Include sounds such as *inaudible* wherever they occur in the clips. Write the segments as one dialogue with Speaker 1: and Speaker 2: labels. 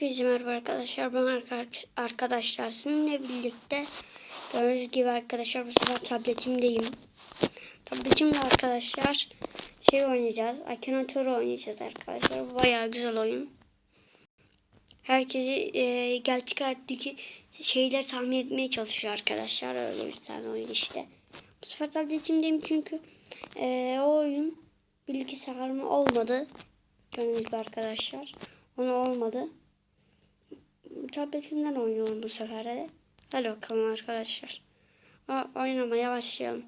Speaker 1: Hepinize merhaba arkadaşlar. Ben arka- arkadaşlar sizinle birlikte gördüğünüz gibi arkadaşlar bu sefer tabletimdeyim. Tabletimle arkadaşlar şey oynayacağız. Akinator oynayacağız arkadaşlar. Bu bayağı güzel oyun. Herkesi e, gerçek hayattaki şeyler tahmin etmeye çalışıyor arkadaşlar. Öyle bir tane oyun işte. Bu sefer tabletimdeyim çünkü e, o oyun bilgisayarım olmadı. Gördüğünüz gibi arkadaşlar. Onu olmadı. Tabletimden oynuyorum bu sefer de. Hadi bakalım arkadaşlar. O, oynamaya başlayalım.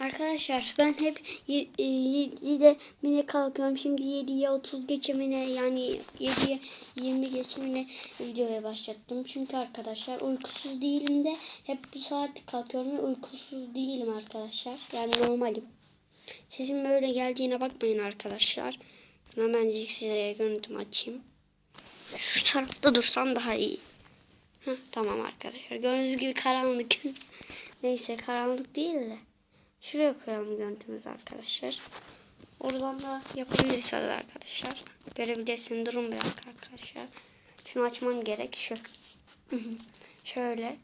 Speaker 1: Arkadaşlar ben hep 7'de mine kalkıyorum. Şimdi 7'ye 30 geçimine yani 7'ye 20 geçimine videoya başlattım. Çünkü arkadaşlar uykusuz değilim de hep bu saat kalkıyorum ve uykusuz değilim arkadaşlar. Yani normalim. Sizin böyle geldiğine bakmayın arkadaşlar. Hemen size görüntümü açayım. Şu tarafta dursam daha iyi. Heh, tamam arkadaşlar. Gördüğünüz gibi karanlık. *laughs* Neyse karanlık değil de. Şuraya koyalım görüntümüzü arkadaşlar. Oradan da yapabilirsiniz arkadaşlar. Görebilirsiniz. Durun bir arkadaşlar. Şunu açmam gerek. Şu. *laughs* Şöyle.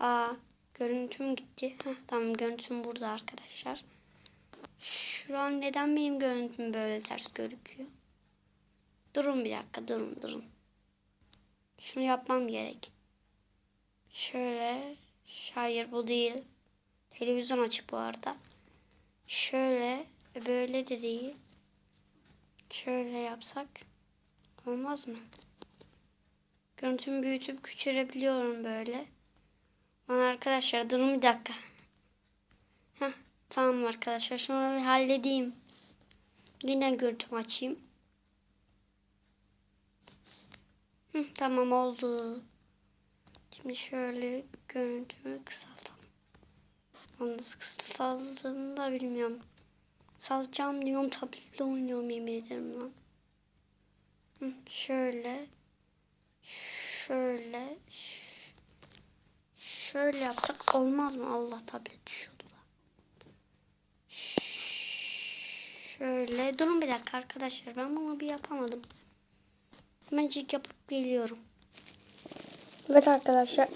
Speaker 1: Aa görüntüm gitti. Heh, tamam görüntüm burada arkadaşlar. Şu an neden benim görüntüm böyle ters gözüküyor? Durun bir dakika durun durun. Şunu yapmam gerek. Şöyle. Hayır bu değil. Televizyon açık bu arada. Şöyle. Böyle de değil. Şöyle yapsak. Olmaz mı? Görüntümü büyütüp küçürebiliyorum böyle. Lan arkadaşlar durun bir dakika. Heh, tamam arkadaşlar. Şunu halledeyim. Yine görüntümü açayım. Tamam oldu. Şimdi şöyle görüntümü kısaltalım. Onu nasıl kısaltıldığını da bilmiyorum. Salacağım diyorum tabletle oynuyorum yemin ederim lan. Şöyle. Şöyle. Şöyle yapsak olmaz mı? Allah tablet düşüyordu da. Şöyle. Durun bir dakika arkadaşlar. Ben bunu bir yapamadım. Hemencik yapıp geliyorum. Evet arkadaşlar.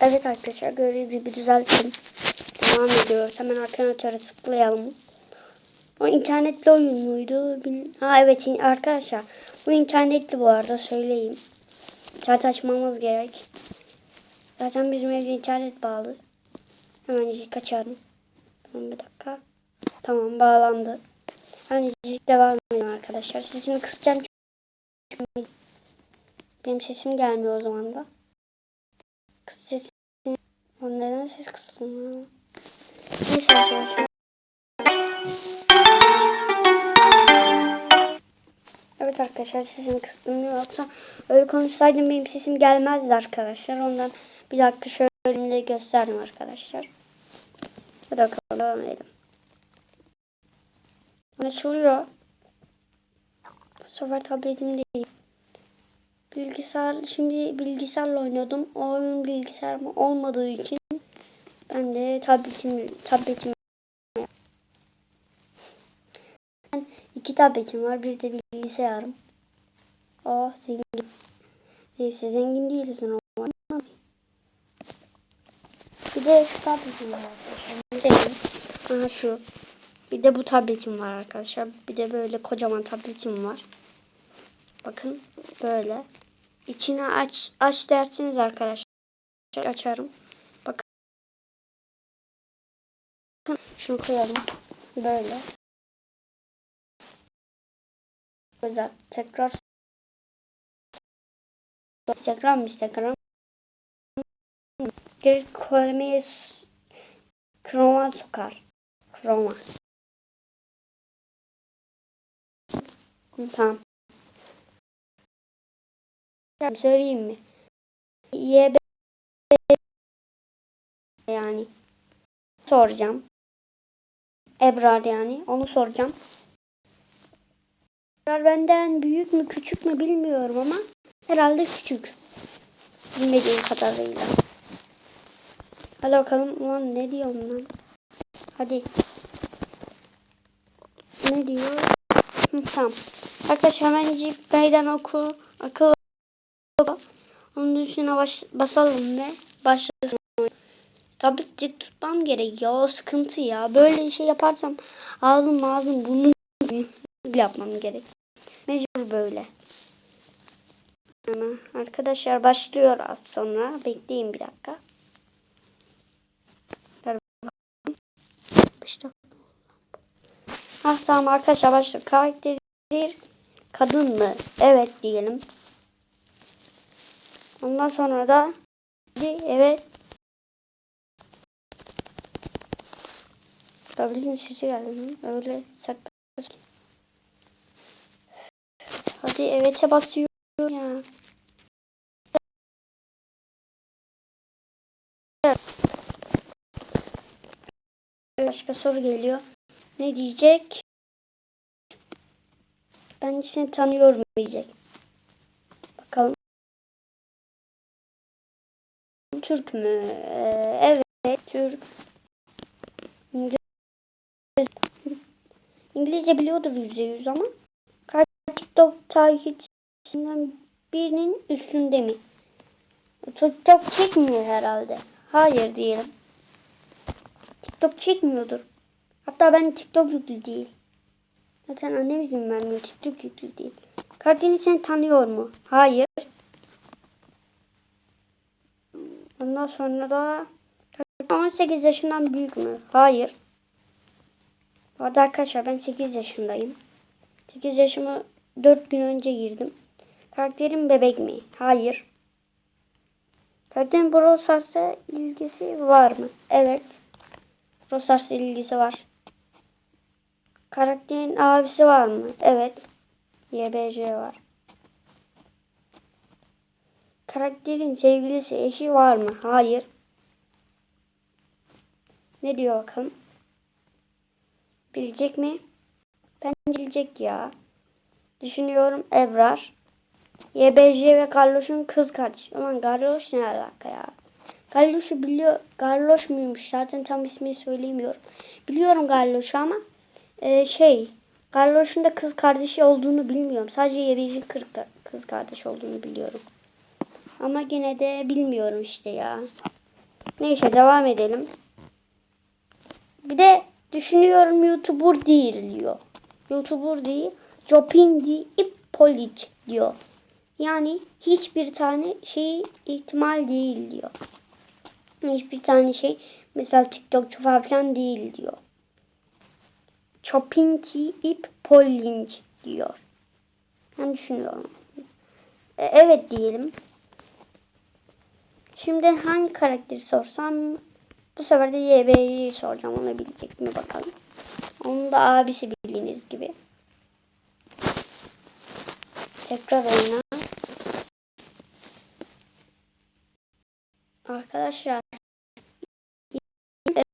Speaker 1: Evet arkadaşlar gördüğünüz gibi düzelttim. Devam ediyoruz. Hemen alternatöre tıklayalım. O internetli oyun muydu? Ha evet arkadaşlar. Bu internetli bu arada söyleyeyim. İnternet açmamız gerek. Zaten bizim evde internet bağlı. Hemen kaçalım. Tamam bir dakika. Tamam bağlandı. Hemen devam edelim arkadaşlar. Sesimi kısacağım. Benim sesim gelmiyor o zaman da. Kız sesi. Neden ses kısılmıyor? Neyse arkadaşlar. Evet arkadaşlar sesimi kıstım. Yoksa öyle konuşsaydım benim sesim gelmezdi arkadaşlar. Ondan bir dakika şöyle de gösterdim arkadaşlar. Hadi bakalım devam edelim. Açılıyor. Bu sefer tabletim değil. Bilgisayar şimdi bilgisayarla oynuyordum. O oyun bilgisayarım olmadığı için ben de tabletim tabletim ben iki tabletim var. Bir de bilgisayarım. Oh zengin. Neyse zengin değiliz o zaman. Bir de şu tabletim var arkadaşlar. Aha şu. Bir de bu tabletim var arkadaşlar. Bir de böyle kocaman tabletim var. Bakın böyle. İçine aç aç dersiniz arkadaşlar. Açarım. Bakın. Şunu koyalım. Böyle. Güzel. Tekrar Instagram Instagram Geri koymayı kroma sokar. Kroma. Tamam. Söyleyeyim mi? YB yani soracağım. Ebrar yani onu soracağım. Ebrar benden büyük mü küçük mü bilmiyorum ama herhalde küçük. Bilmediğim kadarıyla. Hadi bakalım ulan ne diyorum lan. Hadi. Ne diyor? Hı, tamam. Arkadaşlar hemen meydan oku. Akıl Onun üstüne baş, basalım ve başlasın. Tabii tutmam gerek ya o sıkıntı ya. Böyle şey yaparsam ağzım ağzım burnum *laughs* yapmam gerek. Mecbur böyle. Arkadaşlar başlıyor az sonra. Bekleyin bir dakika. İşte. Ah tamam arkadaşlar başlıyor. Karakteri kadın mı? Evet diyelim. Ondan sonra da evet Tabletin sesi geldi? Öyle saklı. Hadi evet'e basıyor ya. Başka soru geliyor. Ne diyecek? Bence seni tanıyor mu diyecek. Türk mü? Ee, evet Türk. İngilizce biliyordur yüzde yüz ama kaç TikTok takipçisinden birinin üstünde mi? TikTok çekmiyor herhalde. Hayır diyelim. TikTok çekmiyordur. Hatta ben TikTok yüklü değil. Zaten annem izin vermiyor. TikTok yüklü değil. Kartini sen tanıyor mu? Hayır. Ondan sonra da 18 yaşından büyük mü? Hayır. Bu arada arkadaşlar ben 8 yaşındayım. 8 yaşımı 4 gün önce girdim. Karakterim bebek mi? Hayır. Karakterin Brawl Stars'a ilgisi var mı? Evet. Brawl Stars'a ilgisi var. Karakterin abisi var mı? Evet. YBC var. Karakterin sevgilisi, eşi var mı? Hayır. Ne diyor bakalım? Bilecek mi? Ben bilecek ya. Düşünüyorum Ebrar. YBJ ve Garloş'un kız kardeşi. Aman Garloş ne alaka ya? Garloş'u biliyor. Garloş muymuş? Zaten tam ismini söyleyemiyorum. Biliyorum Garloş'u ama e, şey Garloş'un da kız kardeşi olduğunu bilmiyorum. Sadece YBJ'in kız kardeş olduğunu biliyorum. Ama gene de bilmiyorum işte ya. Neyse devam edelim. Bir de düşünüyorum YouTuber değil diyor. YouTuber değil. Jopindi Ipolic diyor. Yani hiçbir tane şey ihtimal değil diyor. Hiçbir tane şey mesela TikTokçu falan değil diyor. Chopinki ip polling diyor. Ben düşünüyorum. E, evet diyelim. Şimdi hangi karakteri sorsam bu sefer de YB'yi soracağım. Onu bilecek mi bakalım. Onun da abisi bildiğiniz gibi. Tekrar oyna. Arkadaşlar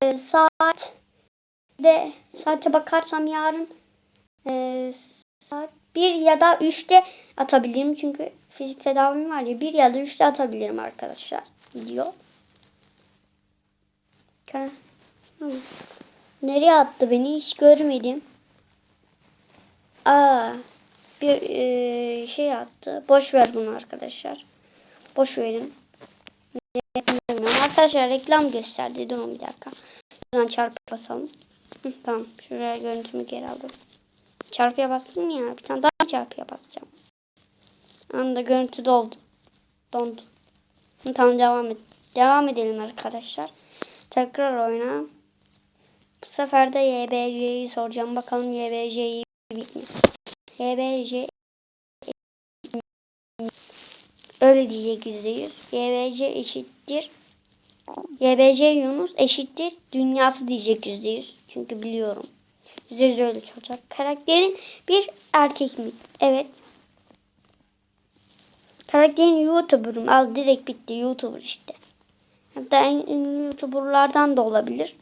Speaker 1: e, saat de saate bakarsam yarın e, saat 1 ya da 3'te atabilirim. Çünkü fizik tedavim var ya 1 ya da 3'te atabilirim arkadaşlar. Video. Nereye attı beni hiç görmedim. Aa, bir e, şey attı. Boş ver bunu arkadaşlar. Boş verin. Arkadaşlar reklam gösterdi. Durun bir dakika. Şuradan çarpı basalım. Hı, tamam. Şuraya görüntümü geri aldım. Çarpıya bastım ya. Bir tane daha çarpıya basacağım. Anda görüntü doldu. Dondu. Tamam devam et. Devam edelim arkadaşlar. Tekrar oyna. Bu sefer de YBC'yi soracağım. Bakalım YBC'yi mi? YBC öyle diyecek yüzde yüz. YBC eşittir. YBC Yunus eşittir. Dünyası diyecek yüzde yüz. Çünkü biliyorum. Yüzde yüz öyle soracak. Karakterin bir erkek mi? Evet. Karakterin YouTuber'ım. Al direkt bitti. YouTuber işte. Hatta en ünlü YouTuber'lardan da olabilir.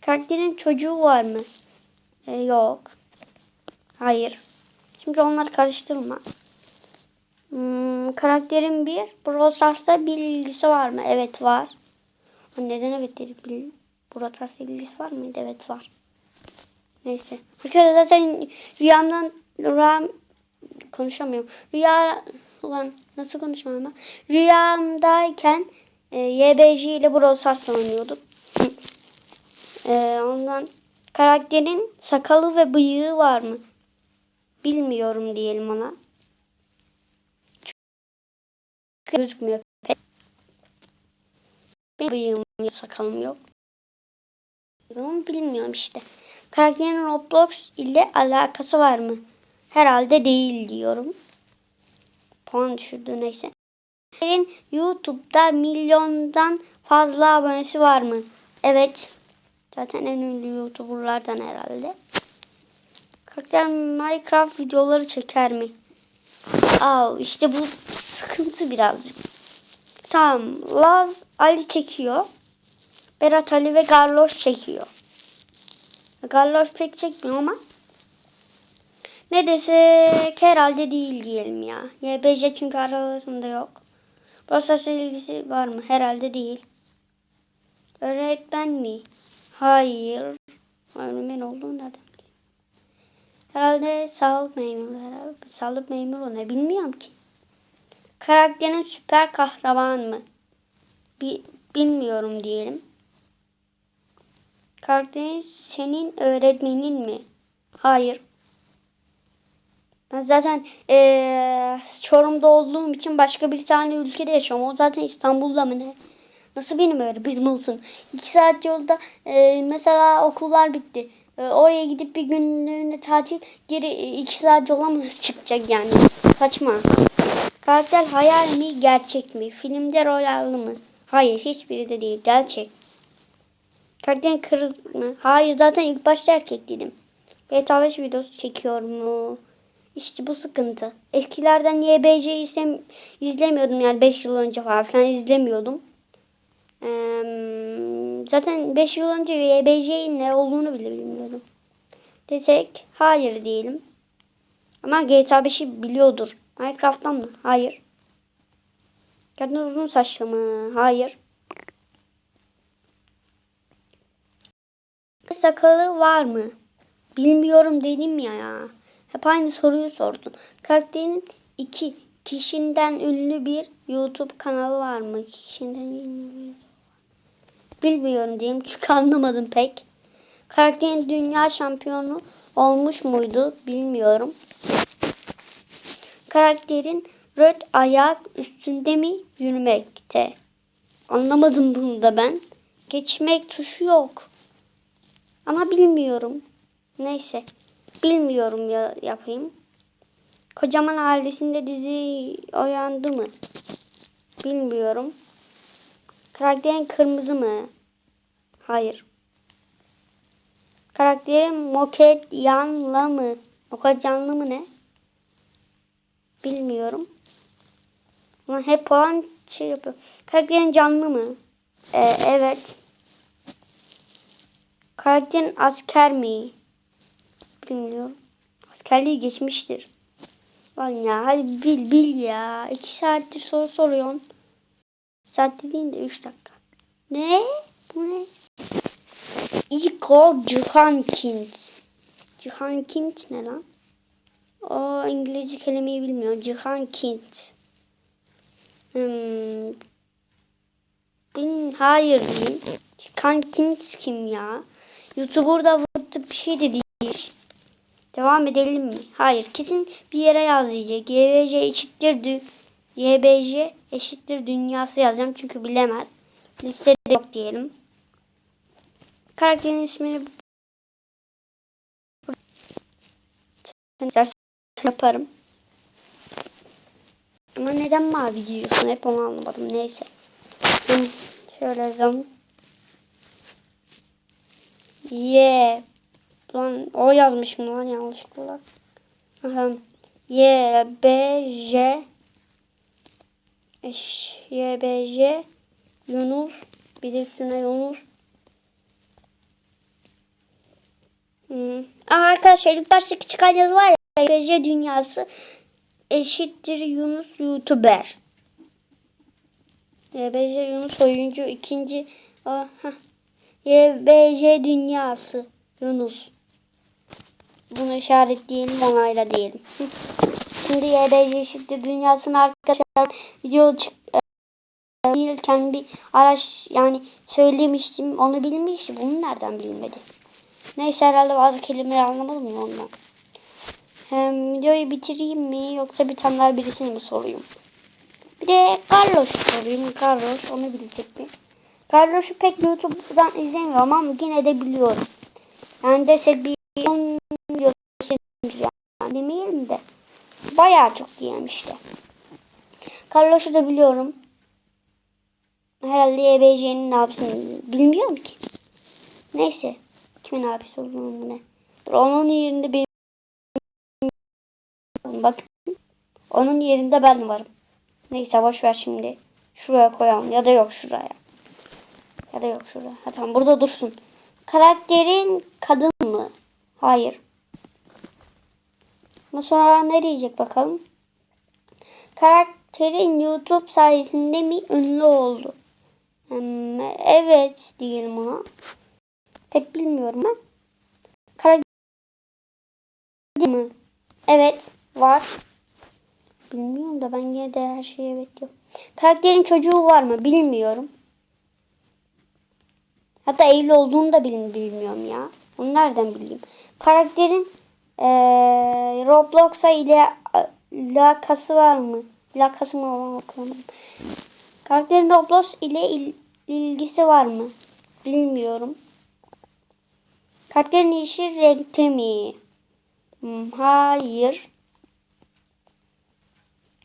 Speaker 1: Karakterin çocuğu var mı? Ee, yok. Hayır. Şimdi onları karıştırma. Hmm, karakterin bir. Brawl Stars'ta bir ilgisi var mı? Evet var. Neden evet dedik? Bir, Brawl Stars'ta ilgisi var mıydı? Evet var. Neyse. Arkadaşlar zaten rüyamdan rüyam konuşamıyorum. Rüya Ulan nasıl konuşmam ama. Rüyamdayken e, YBJ ile Brawl Stars oynuyorduk. e, ondan karakterin sakalı ve bıyığı var mı? Bilmiyorum diyelim ona. Gözükmüyor pek. Benim bıyığım yok, sakalım yok. Ama bilmiyorum işte. Karakterin Roblox ile alakası var mı? Herhalde değil diyorum. Puan düşürdü neyse. Karakterin YouTube'da milyondan fazla abonesi var mı? Evet. Zaten en ünlü YouTuber'lardan herhalde. Karakter Minecraft videoları çeker mi? Aa, işte bu sıkıntı birazcık. Tamam. Laz Ali çekiyor. Berat Ali ve Garloş çekiyor. Garloş pek çekmiyor ama ne desek herhalde değil diyelim ya. YBC çünkü aralarında yok. Prosesle ilgisi var mı? Herhalde değil. Öğretmen mi? Hayır. Öğretmen olduğunu nereden? Herhalde sağlık memuru herhalde. Sağlık memuru ne bilmiyorum ki. Karakterin süper kahraman mı? Bi bilmiyorum diyelim. Karakterin senin öğretmenin mi? Hayır. Ben zaten eee, Çorum'da olduğum için başka bir tane ülkede yaşıyorum. O zaten İstanbul'da mı ne? Nasıl benim öğretmenim olsun? İki saat yolda eee, mesela okullar bitti. Eee, oraya gidip bir günlüğüne tatil geri e, iki saat yola mı çıkacak yani? Saçma. Karakter hayal mi gerçek mi? Filmde rol aldı mı? Hayır hiçbiri de değil. Gerçek. Karakterin kırık mı? Hayır zaten ilk başta erkek dedim. GTA 5 videosu çekiyor mu? İşte bu sıkıntı. Eskilerden YBC izlem izlemiyordum yani 5 yıl önce falan filan izlemiyordum. Ee, zaten 5 yıl önce YBC'nin ne olduğunu bile bilmiyordum. Desek hayır diyelim. Ama GTA 5'i biliyordur. Minecraft'tan mı? Hayır. Kadın uzun saçlı mı? Hayır. Sakalı var mı? Bilmiyorum dedim ya ya. Hep aynı soruyu sordun. Karakterin iki kişiden ünlü bir YouTube kanalı var mı? İki kişiden ünlü bir Bilmiyorum diyeyim çünkü anlamadım pek. Karakterin dünya şampiyonu olmuş muydu? Bilmiyorum. Karakterin röt ayak üstünde mi yürümekte? Anlamadım bunu da ben. Geçmek tuşu yok. Ama bilmiyorum. Neyse. Bilmiyorum ya yapayım. Kocaman ailesinde dizi oyandı mı? Bilmiyorum. Karakterin kırmızı mı? Hayır. Karakterin moket yanlı mı? Moket yanlı mı ne? Bilmiyorum. Ama hep puan şey yapıyor. Karakterin canlı mı? Ee, evet. Karakterin asker mi? Bilmiyorum. Askerliği geçmiştir. Lan ya hadi bil bil ya. İki saattir soru soruyorsun. Saat dediğin de üç dakika. Ne? Bu ne? Igor Cihankind. Cihankind ne lan? O İngilizce kelimeyi bilmiyor. Cihankind. Hmm. Bilin, hayır diyeyim. Cihankind kim ya? YouTuber'da vıttı bir şey de değil. Devam edelim mi? Hayır. Kesin bir yere yaz. YBC eşittir dü YBC eşittir dünyası yazacağım çünkü bilemez. Listede yok diyelim. Karakterin ismini yaparım. Ama neden mavi giyiyorsun? Hep onu anlamadım. Neyse. Şöyle yazalım. Y. Lan o yazmışım lan yanlışlıkla. Aha. Y B J Eş, Y B J Yunus bir de üstüne Yunus. Hmm. Aa, arkadaşlar ilk baştaki çıkan yazı var ya Y B J dünyası eşittir Yunus YouTuber. YBC Yunus oyuncu ikinci aha. YBC dünyası Yunus. Bunu işaretleyelim onayla diyelim. Şimdi YBC eşittir dünyasının arkadaşlar video çık e, değilken bir araç yani söylemiştim onu bilmiştim. Bunu nereden bilmedi? Neyse herhalde bazı kelimeleri anlamadım ya ondan. Hem videoyu bitireyim mi yoksa bir tane daha birisini mi sorayım? Bir de Carlos sorayım. Carlos onu bilecek mi? Carlos'u pek YouTube'dan izlemiyorum ama yine de biliyorum. Yani desek bir 10 videosu yani demeyelim de. Bayağı çok diyelim işte. Carlos'u da biliyorum. Herhalde EBC'nin abisini bilmiyorum ki. Neyse. Kimin abisi olduğunu ne? Onun yerinde bir bak. Onun yerinde ben varım. Neyse boş ver şimdi. Şuraya koyalım ya da yok şuraya. Ya da yok şuraya. Ha tamam burada dursun. Karakterin kadın mı? Hayır. Bundan sonra ne diyecek bakalım. Karakterin YouTube sayesinde mi ünlü oldu? Hmm, evet diyelim ona. Pek bilmiyorum ben. Karakter mi? Evet var. Bilmiyorum da ben yine de her şeye evet diyorum. Karakterin çocuğu var mı? Bilmiyorum. Hatta evli olduğunu da bilmiyorum ya. Onu nereden bileyim? Karakterin ee, Roblox'a ile lakası var mı? Lakası mı olan okuyamadım. Karakterin Roblox ile il, ilgisi var mı? Bilmiyorum. Karakterin işi renkte mi? Hmm, hayır.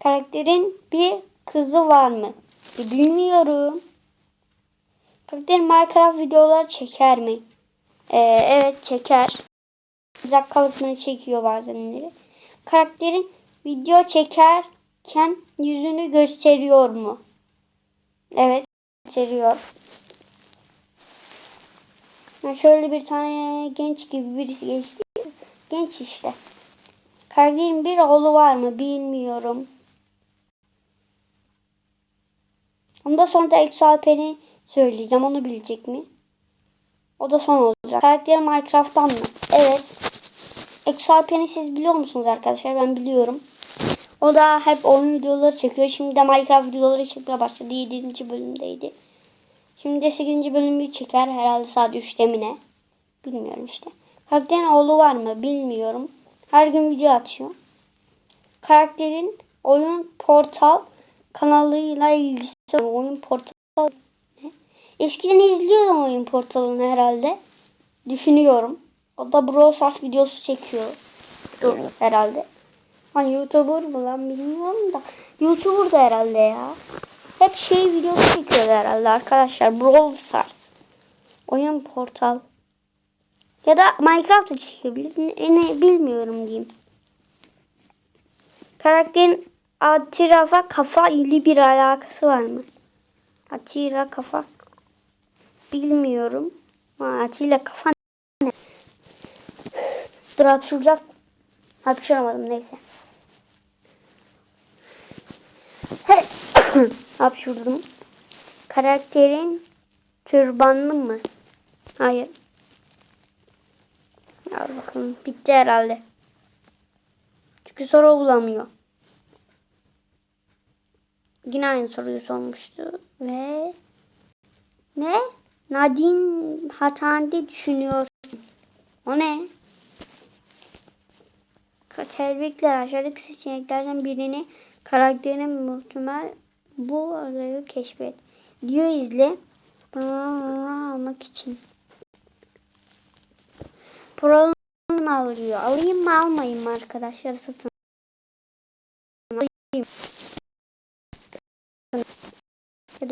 Speaker 1: Karakterin bir kızı var mı? Bilmiyorum. Karakterin Minecraft videoları çeker mi? Ee, evet çeker. Dakikalıklarını çekiyor bazenleri. Karakterin video çekerken yüzünü gösteriyor mu? Evet gösteriyor. Yani şöyle bir tane genç gibi birisi geçti. Genç işte. Karakterin bir oğlu var mı bilmiyorum. Ondan sonra da Exo Alper'i söyleyeceğim. Onu bilecek mi? O da son olacak. Karakterim Minecraft'tan mı? Evet. Exo Alper'i siz biliyor musunuz arkadaşlar? Ben biliyorum. O da hep oyun videoları çekiyor. Şimdi de Minecraft videoları çekmeye başladı. 7. bölümdeydi. Şimdi de 8. bölümü çeker. Herhalde saat 3'te mi ne? Bilmiyorum işte. Karakterin oğlu var mı? Bilmiyorum. Her gün video atıyor. Karakterin oyun portal kanalıyla ilgisi var. Oyun portal ne? Eskiden izliyordum oyun portalını herhalde. Düşünüyorum. O da Brawl Stars videosu çekiyor. Dur herhalde. Hani YouTuber mı lan bilmiyorum da. YouTuber da herhalde ya. Hep şey videosu çekiyor herhalde arkadaşlar. Brawl Stars. Oyun portal. Ya da Minecraft da çekebilir. Ne, ne bilmiyorum diyeyim. Karakterin Atirafa kafa ile bir alakası var mı? Atira kafa. Bilmiyorum. Atilla kafa? Dur hapşuracak. Hapşıramadım neyse. Hapşurdum. *coughs* Karakterin türbanlı mı? Hayır. Al bakalım. Bitti herhalde. Çünkü soru bulamıyor. Yine aynı soruyu sormuştu. Ve ne? Nadine Hatandi düşünüyorsun. O ne? Tebrikler aşağıdaki seçeneklerden birini karakterin muhtemel bu adayı keşfet. Diyor izle. Almak için. Pro'nun alıyor. Alayım mı almayayım mı arkadaşlar satın. Alayım. Ya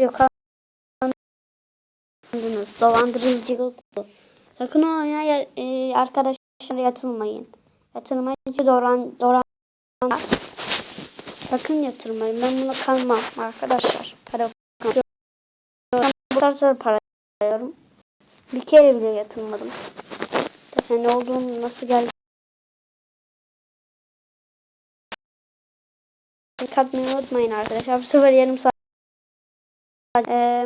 Speaker 1: dolandınız. Dolandırıcılık bu. Sakın o oyuna e, arkadaşlar yatılmayın. Yatırmayınca dolan, dolan Sakın yatırmayın. Ben buna kalmam arkadaşlar. Para bu kadar para alıyorum. Bir kere bile yatırmadım. Zaten ne olduğunu nasıl geldi. Katmayı unutmayın arkadaşlar. Bu sefer yarım saat. Ee,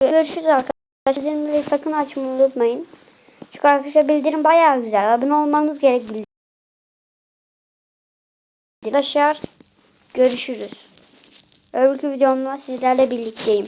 Speaker 1: görüşürüz arkadaşlar. Sakın açmayı unutmayın. Çünkü arkadaşlar bildirim bayağı güzel. Abone olmanız gerek Arkadaşlar görüşürüz. Öbürkü videomda sizlerle birlikteyim.